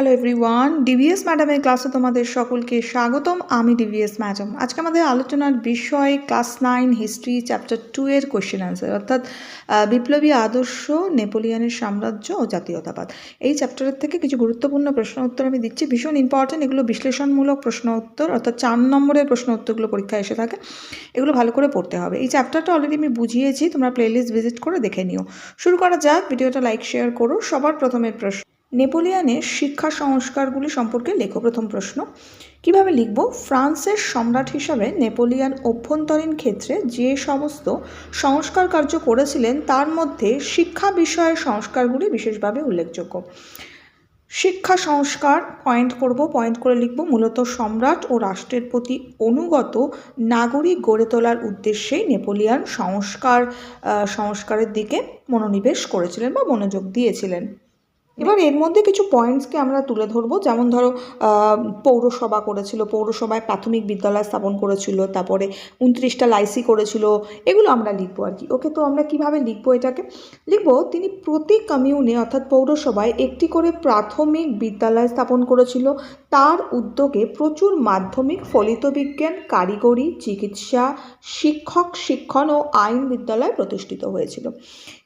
Hello everyone DVS ম্যাডামের ক্লাসে তোমাদের সকলকে স্বাগতম, আমি ডিভিএস ম্যাডাম আজকে আমাদের আলোচনার বিষয় class nine history chapter two এর কোয়েশ্চেন অ্যান্সার অর্থাৎ বিপ্লবী আদর্শ, নেপোলিয়ানের সাম্রাজ্য ও জাতীয়তাবাদ। এই চ্যাপ্টারের থেকে কিছু গুরুত্বপূর্ণ প্রশ্ন উত্তর আমি দিচ্ছি। ভীষণ ইম্পর্টেন্ট এগুলো বিশ্লেষণমূলক প্রশ্ন উত্তর, অর্থাৎ চার নম্বরের প্রশ্ন উত্তরগুলো পরীক্ষায় এসে থাকে। এগুলো ভালো করে পড়তে হবে। এই চ্যাপ্টারটা অলরেডি আমি বুঝিয়েছি, তোমরা প্লেলিস্ট ভিজিট করে দেখে নিও। শুরু করা যাক, ভিডিওটা লাইক শেয়ার করো। সবার প্রথমের প্রশ্ন নেপোলিয়ানের শিক্ষা সংস্কারগুলি সম্পর্কে লেখো প্রথম প্রশ্ন। কীভাবে লিখব? ফ্রান্সের সম্রাট হিসাবে নেপোলিয়ান অভ্যন্তরীণ ক্ষেত্রে যে সমস্ত সংস্কার কার্য করেছিলেন, তার মধ্যে শিক্ষা বিষয়ের সংস্কারগুলি বিশেষভাবে উল্লেখযোগ্য। শিক্ষা সংস্কার পয়েন্ট করব, পয়েন্ট করে লিখব, মূলত সম্রাট ও রাষ্ট্রের প্রতি অনুগত নাগরিক গড়ে তোলার উদ্দেশ্যেই নেপোলিয়ান সংস্কার সংস্কারের দিকে মনোনিবেশ করেছিলেন বা মনোযোগ দিয়েছিলেন। এবার এর মধ্যে কিছু পয়েন্টসকে আমরা তুলে ধরবো। যেমন ধরো পৌরসভা করেছিল, পৌরসভায় প্রাথমিক বিদ্যালয় স্থাপন করেছিল, তারপরে উনত্রিশটা লাইসি করেছিল, এগুলো আমরা লিখব আর কি। ওকে, তো আমরা কীভাবে লিখব এটাকে? লিখব, তিনি প্রতি কমিউনে অর্থাৎ পৌরসভায়, একটি করে প্রাথমিক বিদ্যালয় স্থাপন করেছিল। তার উদ্যোগে প্রচুর মাধ্যমিক ফলিত বিজ্ঞান, কারিগরি, চিকিৎসা, শিক্ষক, শিক্ষণ ও আইন বিদ্যালয় প্রতিষ্ঠিত হয়েছিল।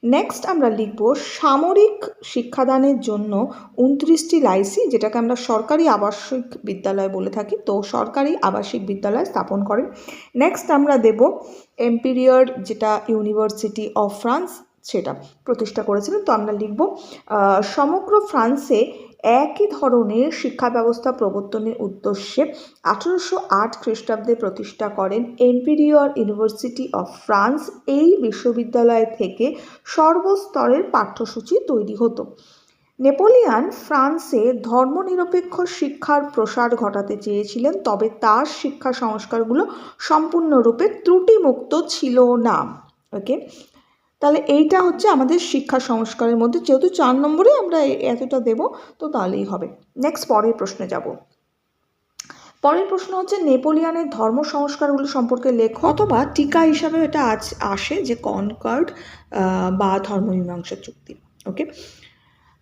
নেক্সট আমরা লিখব সামরিক শিক্ষাদানের জন্য উনত্রিশটি লাইসি, যেটাকে আমরা সরকারি আবাসিক বিদ্যালয় বলে থাকি। তো সরকারি আবাসিক বিদ্যালয় স্থাপন করেন। নেক্সট আমরা দেব এম্পিরিয়ার যেটা ইউনিভার্সিটি অফ ফ্রান্স সেটা প্রতিষ্ঠা করেছিলেন। তো আমরা লিখব সমগ্র ফ্রান্সে একই ধরনের শিক্ষা ব্যবস্থা প্রবর্তনের উদ্দেশ্যে আঠেরোশো আট খ্রিস্টাব্দে প্রতিষ্ঠা করেন এম্পিরিয়র ইউনিভার্সিটি অফ ফ্রান্স এই বিশ্ববিদ্যালয় থেকে সর্বস্তরের পাঠ্যসূচি তৈরি হতো। নেপোলিয়ান ফ্রান্সে ধর্মনিরপেক্ষ শিক্ষার প্রসার ঘটাতে চেয়েছিলেন, তবে তার শিক্ষা সংস্কারগুলো সম্পূর্ণরূপে ত্রুটিমুক্ত ছিল না। ওকে? তাহলে এইটা হচ্ছে আমাদের শিক্ষা সংস্কারের মধ্যে। যেহেতু চার নম্বরে আমরা এতটা দেব, তো তাহলেই হবে। নেক্সট পরের প্রশ্নে যাব। পরের প্রশ্ন হচ্ছে, নেপোলিয়ানের ধর্ম সংস্কারগুলো সম্পর্কে লেখো, অথবা টিকা হিসাবে এটা আজ আসে যে কনকার্ড বা ধর্মমীমাংসা চুক্তি। ওকে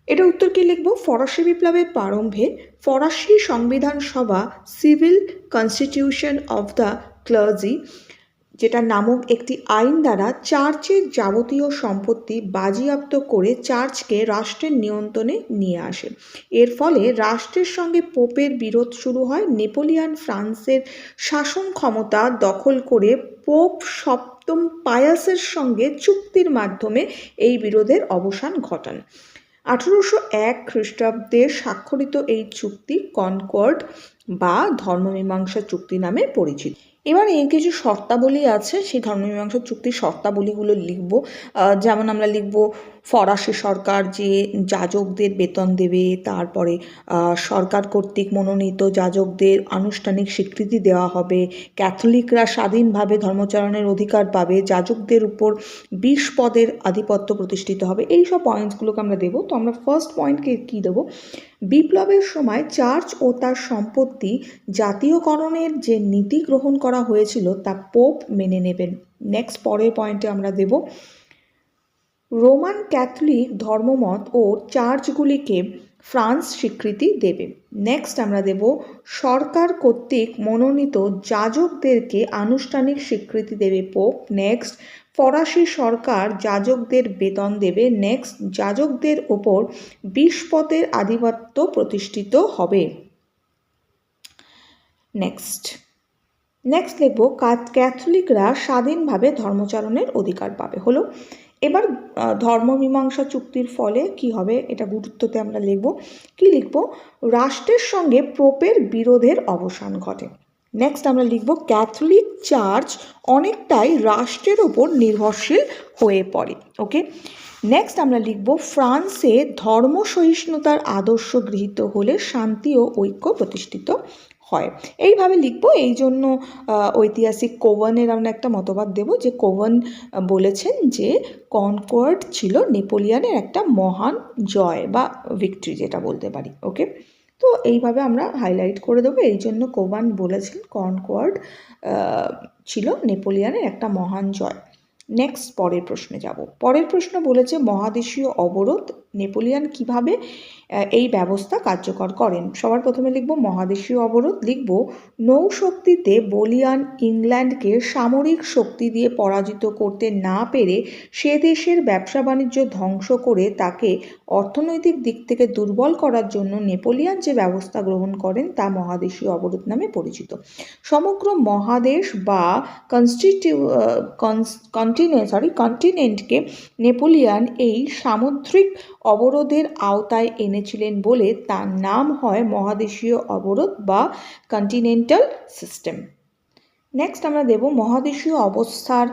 এটা উত্তর কি লিখব? ফরাসি বিপ্লবের প্রারম্ভে ফরাসি সংবিধান সভা civil constitution of the clergy যেটা নামক একটি আইন দ্বারা চার্চের যাবতীয় সম্পত্তি বাজিয়াপ্ত করে চার্চকে রাষ্ট্রের নিয়ন্ত্রণে নিয়ে আসে। এর ফলে রাষ্ট্রের সঙ্গে পোপের বিরোধ শুরু হয়, নেপোলিয়ান ফ্রান্সের শাসন ক্ষমতা দখল করে পোপ সপ্তম পায়াসের সঙ্গে চুক্তির মাধ্যমে এই বিরোধের অবসান ঘটান। আঠেরোশো এক খ্রিস্টাব্দে স্বাক্ষরিত এই চুক্তি কনকর্ড বা ধর্মমীমাংসা চুক্তি নামে পরিচিত। এবার এর কিছু শর্তাবলী আছে, সেই ধর্মমীমাংসা চুক্তির শর্তাবলীগুলো লিখব। যেমন আমরা লিখব, ফরাসি সরকার যে যাজকদের বেতন দেবে, তারপরে সরকার কর্তৃক মনোনীত যাজকদের আনুষ্ঠানিক স্বীকৃতি দেওয়া হবে, ক্যাথলিকরা স্বাধীনভাবে ধর্মচারণের অধিকার পাবে, যাজকদের উপর বিশ পদের আধিপত্য প্রতিষ্ঠিত হবে। এই সব পয়েন্টসগুলোকে আমরা দেবো। তো আমরা ফার্স্ট পয়েন্টকে কী দেবো? বিপ্লবের সময় চার্চ ও তার সম্পত্তি জাতীয়করণের যে নীতি গ্রহণ করা হয়েছিল তা পোপ মেনে নেবেন। নেক্সট পরের পয়েন্টে আমরা দেব। রোমান ক্যাথলিক ধর্মমত ও চার্চগুলিকে ফ্রান্স স্বীকৃতি দেবে। নেক্সট আমরা দেব, সরকার কর্তৃক মনোনীত যাজকদেরকে আনুষ্ঠানিক স্বীকৃতি দেবে পোপ। নেক্সট ফরাসি সরকার যাজকদের বেতন দেবে নেক্সট যাজকদের ওপর বিশ পদের আধিপত্য প্রতিষ্ঠিত হবে। নেক্সট। নেক্সট লিখব ক্যাথলিকরা স্বাধীনভাবে ধর্মচারণের অধিকার পাবে। হলো, এবার ধর্মমীমাংসা চুক্তির ফলে কি হবে? এটা গুরুত্বতে আমরা লিখব। কি লিখব? রাষ্ট্রের সঙ্গে পোপের বিরোধের অবসান ঘটে। নেক্সট আমরা লিখব ক্যাথলিক চার্চ অনেকটাই রাষ্ট্রের ওপর নির্ভরশীল হয়ে পড়ে ওকে নেক্সট আমরা লিখব ফ্রান্সে ধর্ম সহিষ্ণুতার আদর্শ গৃহীত হলে শান্তি ও ঐক্য প্রতিষ্ঠিত হয়। এইভাবে লিখব, এই জন্য ঐতিহাসিক কোভানের আমরা একটা মতবাদ দেব যে কোভান বলেছেন যে কনকর্ড ছিল নেপোলিয়ানের একটা মহান জয় বা ভিক্টরি যেটা বলতে পারি ওকে তো এইভাবে আমরা হাইলাইট করে দেবো। এই জন্য কোবান বলেছেন কনকর্ড ছিল নেপোলিয়ানের একটা মহান জয়। নেক্সট পরের প্রশ্নে যাব। পরের প্রশ্ন বলেছে, মহাদেশীয় অবরোধ নেপোলিয়ান কীভাবে এই ব্যবস্থা কার্যকর করেন। সবার প্রথমে লিখব মহাদেশীয় অবরোধ, লিখব নৌশক্তিতে বলিয়ান ইংল্যান্ডকে সামরিক শক্তি দিয়ে পরাজিত করতে না পেরে সে দেশের ব্যবসা বাণিজ্য ধ্বংস করে তাকে অর্থনৈতিক দিক থেকে দুর্বল করার জন্য নেপোলিয়ান যে ব্যবস্থা গ্রহণ করেন তা মহাদেশীয় অবরোধ নামে পরিচিত। সমগ্র মহাদেশ বা কনস্টিটিউ কন্টিনেন্ট সরি কন্টিনেন্টকে নেপোলিয়ান এই সামুদ্রিক অবরোধের আওতায় এনেছিলেন বলে তার নাম হয় মহাদেশীয় অবরোধ বা কন্টিনেন্টাল সিস্টেম নেক্সট আমরা দেব মহাদেশীয় অবস্থার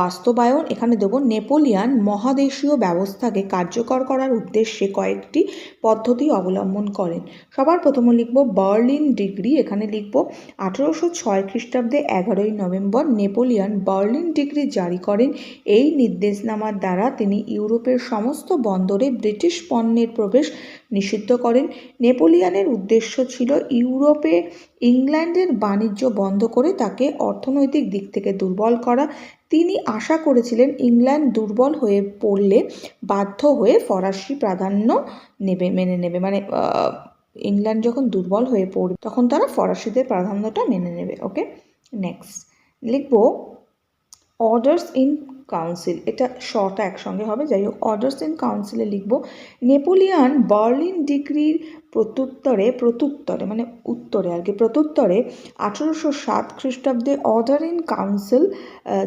বাস্তবায়ন। এখানে দেব নেপোলিয়ান মহাদেশীয় ব্যবস্থাকে কার্যকর করার উদ্দেশ্যে কয়েকটি পদ্ধতি অবলম্বন করেন। সবার প্রথমে লিখব বার্লিন ডিগ্রি। এখানে লিখব আঠেরোশো ছয় খ্রিস্টাব্দে এগারোই নভেম্বর নেপোলিয়ান বার্লিন ডিগ্রি জারি করেন। এই নির্দেশনামার দ্বারা তিনি ইউরোপের সমস্ত বন্দরে ব্রিটিশ পণ্যের প্রবেশ নিষিদ্ধ করেন। নেপোলিয়ানের উদ্দেশ্য ছিল ইউরোপে ইংল্যান্ডের বাণিজ্য বন্ধ করে তাকে অর্থনৈতিক দিক থেকে দুর্বল করা। তিনি আশা করেছিলেন ইংল্যান্ড দুর্বল হয়ে পড়লে বাধ্য হয়ে ফরাসি প্রাধান্য নেবে, মেনে নেবে। মানে ইংল্যান্ড যখন দুর্বল হয়ে পড়বে, তখন তারা ফরাসিদের প্রাধান্যটা মেনে নেবে। Okay, next. লিখব অর্ডার্স ইন কাউন্সিল এটা শটা একসঙ্গে হবে, যাই হোক অর্ডার্স ইন কাউন্সিলে লিখব, নেপোলিয়ান বার্লিন ডিগ্রির প্রত্যুত্তরে প্রত্যুত্তরে মানে উত্তরে আর কি, প্রত্যুত্তরে আঠেরোশো সাত খ্রিস্টাব্দে অর্ডার ইন কাউন্সিল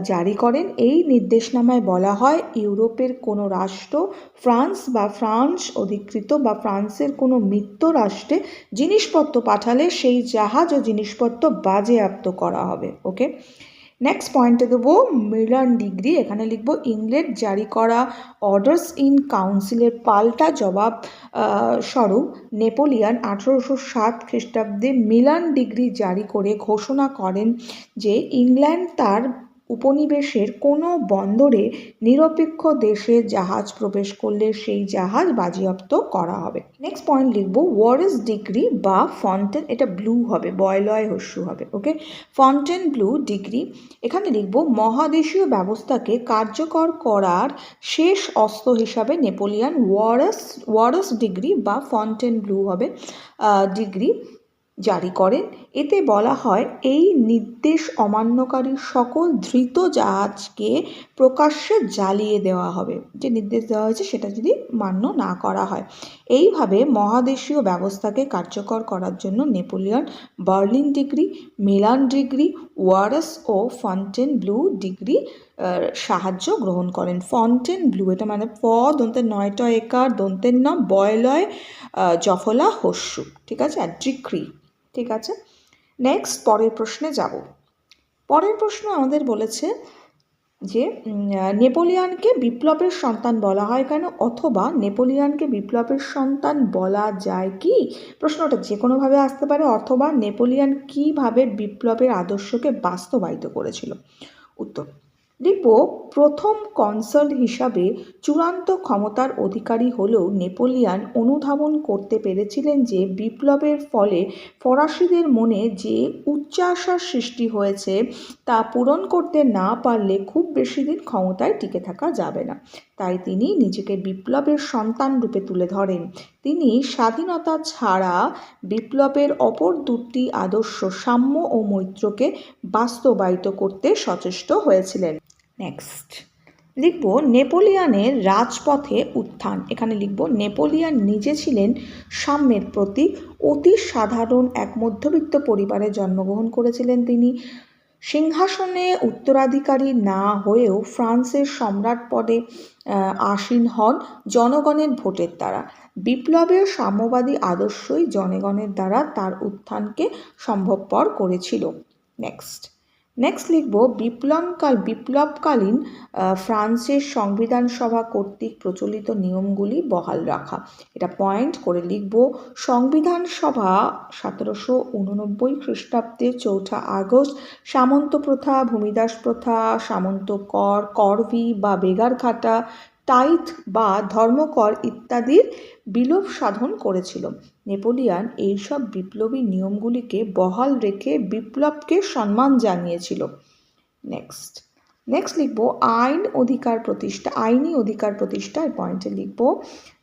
জারি করেন। এই নির্দেশনামায় বলা হয়, ইউরোপের কোনো রাষ্ট্র, ফ্রান্স বা ফ্রান্স অধিকৃত বা ফ্রান্সের কোনো মিত্র রাষ্ট্রে জিনিসপত্র পাঠালে সেই জাহাজ ও জিনিসপত্র বাজেয়াপ্ত করা হবে, ওকে? নেক্সট পয়েন্টে দেবো মিলান ডিগ্রি এখানে লিখব ইংল্যান্ড জারি করা অর্ডার্স ইন কাউন্সিলের পাল্টা জবাব স্বরূপ, নেপোলিয়ান আঠেরোশো সাত খ্রিস্টাব্দে মিলান ডিগ্রি জারি করে ঘোষণা করেন যে, ইংল্যান্ড তার উপনিবেশের কোনো বন্দরে নিরপেক্ষ দেশে জাহাজ প্রবেশ করলে সেই জাহাজ বাজেয়াপ্ত করা হবে। নেক্সট পয়েন্ট লিখব ওয়ারেস ডিগ্রি বা ফন্টেন এটা ব্লু হবে, বয়লয় হস্যু হবে ওকে ফন্টেন ব্লু ডিগ্রি এখানে লিখব, মহাদেশীয় ব্যবস্থাকে কার্যকর করার শেষ অস্ত্র হিসাবে নেপোলিয়ান ওয়ারাস ওয়ারেস ডিগ্রি বা ফন্টেন ব্লু হবে ডিগ্রি জারি করেন। এতে বলা হয়, এই নির্দেশ অমান্যকারী সকল ধৃত জাহাজকে প্রকাশ্যে জ্বালিয়ে দেওয়া হবে। যে নির্দেশ দেওয়া হয়েছে, সেটা যদি মান্য না করা হয়। এইভাবে মহাদেশীয় ব্যবস্থাকে কার্যকর করার জন্য Napoleon Berlin decree, Milan decree, Warsaw ও ফন্টেন ব্লু ডিগ্রি সাহায্য গ্রহণ করেন। ফন্টেন ব্লু এটা মানে ফ দন্তের নয়টা একার দন্তের নাম বয়লয় জফলা, হস্যু, ঠিক আছে? আর ডিগ্রি ঠিক আছে? নেক্সট পরের প্রশ্নে যাব। পরের প্রশ্ন আমাদের বলেছে যে নেপোলিয়ানকে বিপ্লবের সন্তান বলা হয় কেন অথবা নেপোলিয়ানকে বিপ্লবের সন্তান বলা যায় কি? প্রশ্নটা যে কোনোভাবে আসতে পারে, অথবা নেপোলিয়ান কীভাবে বিপ্লবের আদর্শকে বাস্তবায়িত করেছিল? উত্তর লিখব প্রথম কনসাল হিসাবে চূড়ান্ত ক্ষমতার অধিকারী হলেও নেপোলিয়ান অনুধাবন করতে পেরেছিলেন যে বিপ্লবের ফলে ফরাসিদের মনে যে উচ্চাশার সৃষ্টি হয়েছে তা পূরণ করতে না পারলে খুব বেশি দিন ক্ষমতায় টিকে থাকা যাবে না। তাই তিনি নিজেকে বিপ্লবের সন্তান রূপে তুলে ধরেন। তিনি স্বাধীনতা ছাড়া বিপ্লবের অপর দুটি আদর্শ সাম্য ও মৈত্রকে বাস্তবায়িত করতে সচেষ্ট হয়েছিলেন। নেক্সট লিখব, নেপোলিয়ানের রাজপথে উত্থান। এখানে লিখব, নেপোলিয়ান নিজে ছিলেন সাম্যের প্রতীক অতি সাধারণ এক মধ্যবিত্ত পরিবারে জন্মগ্রহণ করেছিলেন তিনি। সিংহাসনে উত্তরাধিকারী না হয়েও ফ্রান্সের সম্রাট পদে আসীন হন জনগণের ভোটের দ্বারা। বিপ্লবের সাম্যবাদী আদর্শই জনগণের দ্বারা তার উত্থানকে সম্ভবপর করেছিল। নেক্সট নেক্সট লিখব, বিপ্লবকাল বিপ্লবকালীন ফ্রান্সের সংবিধান সভা কর্তৃক প্রচলিত নিয়মগুলি বহাল রাখা। এটা পয়েন্ট করে লিখব, সংবিধান সভা সতেরোশো উননব্বই খ্রিস্টাব্দে চৌঠা আগস্ট সামন্ত প্রথা ভূমিদাস প্রথা সামন্ত কর করভি বা বেগার খাটা টাইথ বা ধর্মকর ইত্যাদির বিলোপ সাধন করেছিল। নেপোলিয়ান এইসব বিপ্লবী নিয়মগুলিকে বহাল রেখে বিপ্লবকে সম্মান জানিয়েছিল। নেক্সট। নেক্সট লিখব, আইন অধিকার প্রতিষ্ঠা, আইনি অধিকার প্রতিষ্ঠা, এই পয়েন্টে লিখব,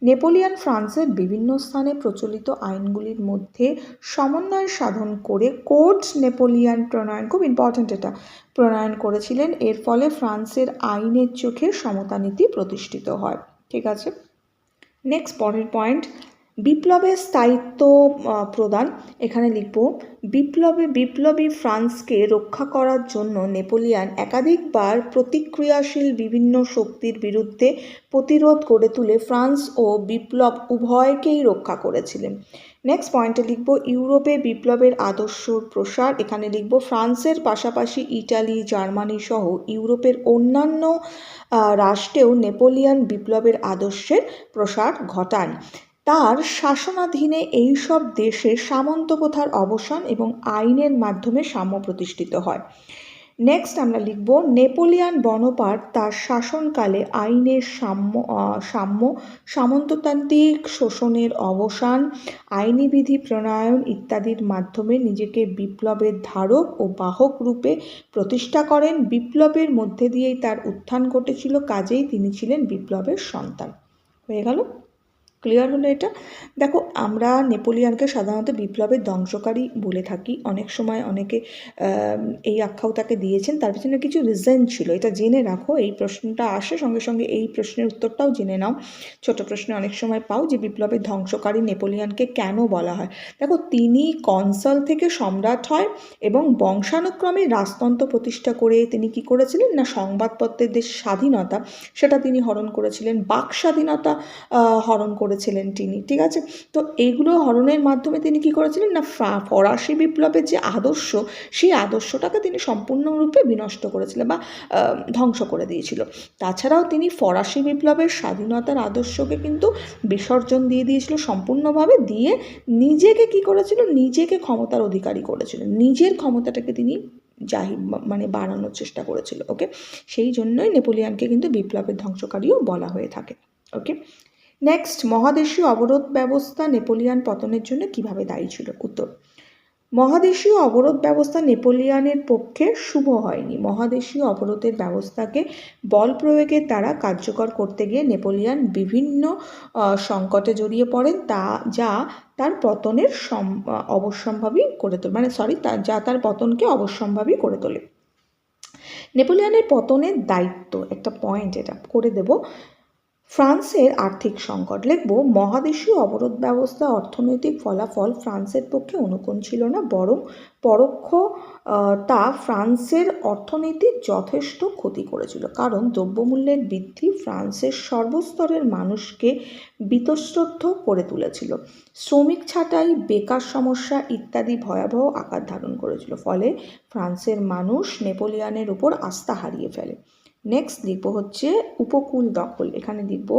নেপোলিয়ান ফ্রান্সের বিভিন্ন স্থানে প্রচলিত আইনগুলির মধ্যে সমন্বয় সাধন করে কোড নেপোলিয়ান প্রণয়ন, খুব ইম্পর্ট্যান্ট এটা, প্রণয়ন করেছিলেন। এর ফলে ফ্রান্সের আইনের চোখে সমতা নীতি প্রতিষ্ঠিত হয়। ঠিক আছে? নেক্সট পরের পয়েন্ট বিপ্লবের স্থায়িত্ব প্রদান। এখানে লিখব, বিপ্লবে বিপ্লবী ফ্রান্সকে রক্ষা করার জন্য নেপোলিয়ান একাধিকবার প্রতিক্রিয়াশীল বিভিন্ন শক্তির বিরুদ্ধে প্রতিরোধ গড়ে তুলে ফ্রান্স ও বিপ্লব উভয়কেই রক্ষা করেছিলেন। নেক্সট পয়েন্টে লিখব, ইউরোপে বিপ্লবের আদর্শর প্রসার। এখানে লিখব, ফ্রান্সের পাশাপাশি ইটালি, জার্মানি সহ ইউরোপের অন্যান্য রাষ্ট্রেও নেপোলিয়ান বিপ্লবের আদর্শের প্রসার ঘটান। তার শাসনাধীনে এইসব দেশে সামন্তপ্রথার অবসান এবং আইনের মাধ্যমে সাম্য প্রতিষ্ঠিত হয়। নেক্সট আমরা লিখব, নেপোলিয়ান বনপাট তার শাসনকালে আইনের সাম্য সাম্য, সামন্ততান্ত্রিক শোষণের অবসান, আইনি বিধি প্রণয়ন ইত্যাদির মাধ্যমে নিজেকে বিপ্লবের ধারক ও বাহক রূপে প্রতিষ্ঠা করেন। বিপ্লবের মধ্যে দিয়েই তার উত্থান ঘটেছিল, কাজেই তিনি ছিলেন বিপ্লবের সন্তান। হয়ে গেল। ক্লিয়ার হলো এটা। দেখো, আমরা নেপোলিয়ানকে সাধারণত বিপ্লবের ধ্বংসকারী বলে থাকি। অনেক সময় অনেকে এই আখ্যাও তাকে দিয়েছেন। তার পিছনে কিছু রিজন ছিল। এটা জেনে রাখো, এই প্রশ্নটা আসে। সঙ্গে সঙ্গে এই প্রশ্নের উত্তরটাও জেনে নাও। ছোট প্রশ্নে অনেক সময় পাও যে বিপ্লবের ধ্বংসকারী নেপোলিয়ানকে কেন বলা হয়? দেখো, তিনি কনসাল থেকে সম্রাট হয় এবং বংশানুক্রমে রাজতন্ত্র প্রতিষ্ঠা করে তিনি কি করেছিলেন না সংবাদপত্রের যে স্বাধীনতা, সেটা তিনি হরণ করেছিলেন। বাক স্বাধীনতা হরণ হরণ করেছিলেন তিনি, ঠিক আছে? তো এইগুলো হরণের মাধ্যমে তিনি কি করেছিলেন না ফরাসি বিপ্লবের যে আদর্শ, সেই আদর্শটাকে তিনি সম্পূর্ণরূপে বিনষ্ট করেছিলেন বা ধ্বংস করে দিয়েছিল। তাছাড়াও তিনি ফরাসি বিপ্লবের স্বাধীনতার আদর্শকে কিন্তু বিসর্জন দিয়ে দিয়েছিল সম্পূর্ণভাবে, দিয়ে নিজেকে কি করেছিল, নিজেকে ক্ষমতার অধিকারী করেছিল। নিজের ক্ষমতাটাকে তিনি জাহি মানে বাড়ানোর চেষ্টা করেছিল, ওকে? সেই জন্যই নেপোলিয়ানকে কিন্তু বিপ্লবের ধ্বংসকারীও বলা হয়ে থাকে, ওকে? নেক্সট মহাদেশীয় অবরোধ ব্যবস্থা নেপোলিয়ান পতনের জন্য কীভাবে দায়ী ছিল? উত্তর, মহাদেশীয় অবরোধ ব্যবস্থা নেপোলিয়ানের পক্ষে শুভ হয়নি। মহাদেশীয় অবরোধের ব্যবস্থাকে বল প্রয়োগের দ্বারা কার্যকর করতে গিয়ে নেপোলিয়ান বিভিন্ন সংকটে জড়িয়ে পড়েন, তা, যা তার পতনের অবশ্যম্ভাবী করে তোলে। মানে সরি যা তার পতনকে অবশ্যম্ভাবী করে তোলে। নেপোলিয়ানের পতনের দায়িত্ব, একটা পয়েন্ট এটা, করে দেব। ফ্রান্সের আর্থিক সংকট। লিখব, মহাদেশীয় অবরোধ ব্যবস্থা অর্থনৈতিক ফলাফল ফ্রান্সের পক্ষে অনুকূল ছিল না, বরং পরোক্ষ তা ফ্রান্সের অর্থনীতির যথেষ্ট ক্ষতি করেছিল। কারণ দ্রব্যমূল্যের বৃদ্ধি ফ্রান্সের সর্বস্তরের মানুষকে বীতশ্রদ্ধ করে তুলেছিল। শ্রমিক ছাঁটাই, বেকার সমস্যা ইত্যাদি ভয়াবহ আকার ধারণ করেছিল, ফলে ফ্রান্সের মানুষ নেপোলিয়ানের উপর আস্থা হারিয়ে ফেলে। নেক্সট লিখব হচ্ছে উপকূল দখল। এখানে লিখব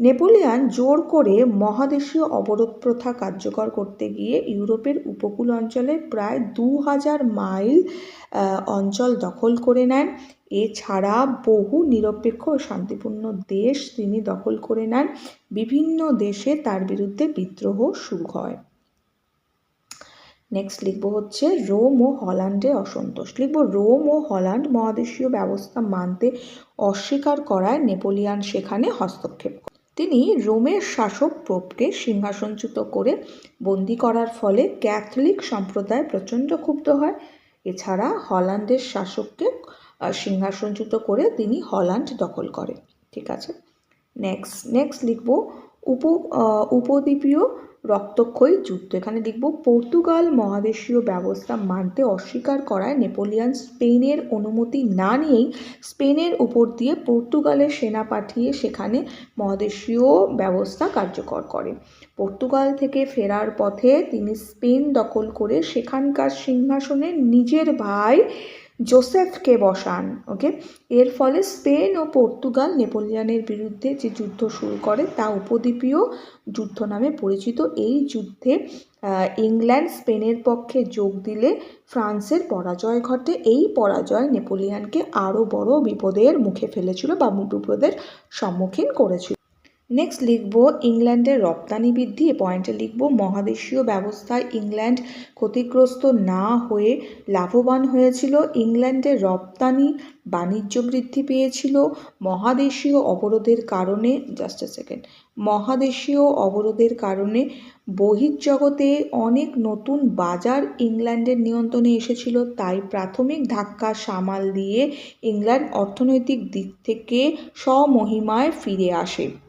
নেপোলিয়ান জোর করে মহাদেশীয় অবরোধ প্রথা কার্যকর করতে গিয়ে ইউরোপের উপকূল অঞ্চলে প্রায় দু হাজার মাইল অঞ্চল দখল করে নেন। এছাড়া বহু নিরপেক্ষ শান্তিপূর্ণ দেশ তিনি দখল করে নেন। বিভিন্ন দেশে তার বিরুদ্ধে বিদ্রোহ শুরু হয়। নেক্সট লিখব হচ্ছে, রোম ও হল্যান্ডে অসন্তোষ। লিখব, রোম ও হল্যান্ড মহাদেশীয় ব্যবস্থা মানতে অস্বীকার করায় নেপোলিয়ান সেখানে হস্তক্ষেপ তিনি রোমের শাসক পোপকে সিংহাসনচ্যুত করে বন্দি করার ফলে ক্যাথলিক সম্প্রদায় প্রচণ্ড ক্ষুব্ধ হয়। এছাড়া হল্যান্ডের শাসককে সিংহাসনচ্যুত করে তিনি হল্যান্ড দখল করে ঠিক আছে? নেক্সট নেক্সট লিখব, উপ উপদ্বীপীয় রক্তক্ষয়ী যুদ্ধ। এখানে লিখব পর্তুগাল মহাদেশীয় ব্যবস্থা মানতে অস্বীকার করায় নেপোলিয়ান স্পেনের অনুমতি না নিয়েই স্পেনের উপর দিয়ে পর্তুগালের সেনা পাঠিয়ে সেখানে মহাদেশীয় ব্যবস্থা কার্যকর করে। পর্তুগাল থেকে ফেরার পথে তিনি স্পেন দখল করে সেখানকার সিংহাসনে নিজের ভাই জোসেফকে বসান ওকে এর ফলে স্পেন ও পর্তুগাল নেপোলিয়ানের বিরুদ্ধে যে যুদ্ধ শুরু করে তা উপদ্বীপীয় যুদ্ধ নামে পরিচিত। এই যুদ্ধে ইংল্যান্ড স্পেনের পক্ষে যোগ দিলে ফ্রান্সের পরাজয় ঘটে। এই পরাজয় নেপোলিয়ানকে আরও বড় বিপদের মুখে ফেলেছিল বা বিপদের সম্মুখীন করেছিল। নেক্সট লিখব ইংল্যান্ডের রপ্তানি বৃদ্ধি। এ পয়েন্টে লিখব, মহাদেশীয় ব্যবস্থায় ইংল্যান্ড ক্ষতিগ্রস্ত না হয়ে লাভবান হয়েছিল ইংল্যান্ডের রপ্তানি বাণিজ্য বৃদ্ধি পেয়েছিল, মহাদেশীয় অবরোধের কারণে জাস্ট এ সেকেন্ড মহাদেশীয় অবরোধের কারণে বহির্জগতে অনেক নতুন বাজার ইংল্যান্ডের নিয়ন্ত্রণে এসেছিল, তাই প্রাথমিক ধাক্কা সামাল দিয়ে ইংল্যান্ড অর্থনৈতিক দিক থেকে স্বমহিমায় ফিরে আসে।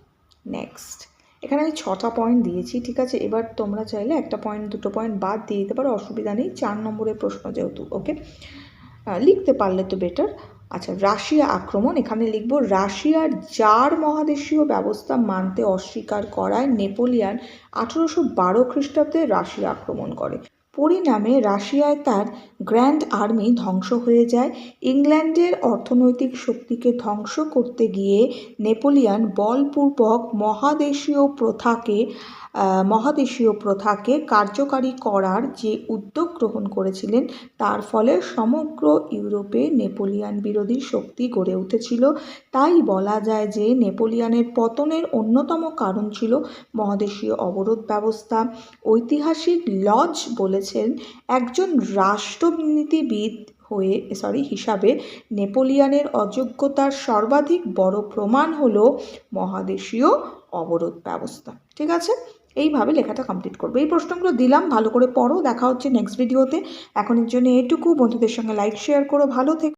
নেক্সট এখানে আমি ছটা পয়েন্ট দিয়েছি, ঠিক আছে? এবার তোমরা চাইলে একটা পয়েন্ট দুটো পয়েন্ট বাদ দিয়ে দিতে পারো, অসুবিধা নেই। চার নম্বরের প্রশ্ন যেহেতু ওকে লিখতে পারলে তো বেটার আচ্ছা রাশিয়া আক্রমণ, এখানে লিখব, রাশিয়ার জার মহাদেশীয় ব্যবস্থা মানতে অস্বীকার করায় নেপোলিয়ান আঠেরোশো বারো খ্রিস্টাব্দে রাশিয়া আক্রমণ করে। পরিণামে রাশিয়ায় তার গ্র্যান্ড আর্মি ধ্বংস হয়ে যায়। ইংল্যান্ডের অর্থনৈতিক শক্তিকে ধ্বংস করতে গিয়ে নেপোলিয়ান বলপূর্বক মহাদেশীয় প্রথাকে মহাদেশীয় প্রথাকে কার্যকারী করার যে উদ্যোগ গ্রহণ করেছিলেন, তার ফলে সমগ্র ইউরোপে নেপোলিয়ান বিরোধী শক্তি গড়ে উঠেছিল। তাই বলা যায় যে নেপোলিয়ানের পতনের অন্যতম কারণ ছিল মহাদেশীয় অবরোধ ব্যবস্থা। ঐতিহাসিক লজ বলেছেন, একজন রাষ্ট্রনীতিবিদ হয়ে সরি হিসাবে নেপোলিয়ানের অযোগ্যতার সর্বাধিক বড় প্রমাণ হলো মহাদেশীয় অবরোধ ব্যবস্থা। ঠিক আছে? এইভাবে লেখাটা কমপ্লিট করবে। এই প্রশ্নগুলো দিলাম, ভালো করে পড়ো, দেখা হচ্ছে নেক্সট ভিডিওতে এখনের জন্য এটুকু বন্ধুদের সঙ্গে লাইক শেয়ার করো, ভালো থেকে।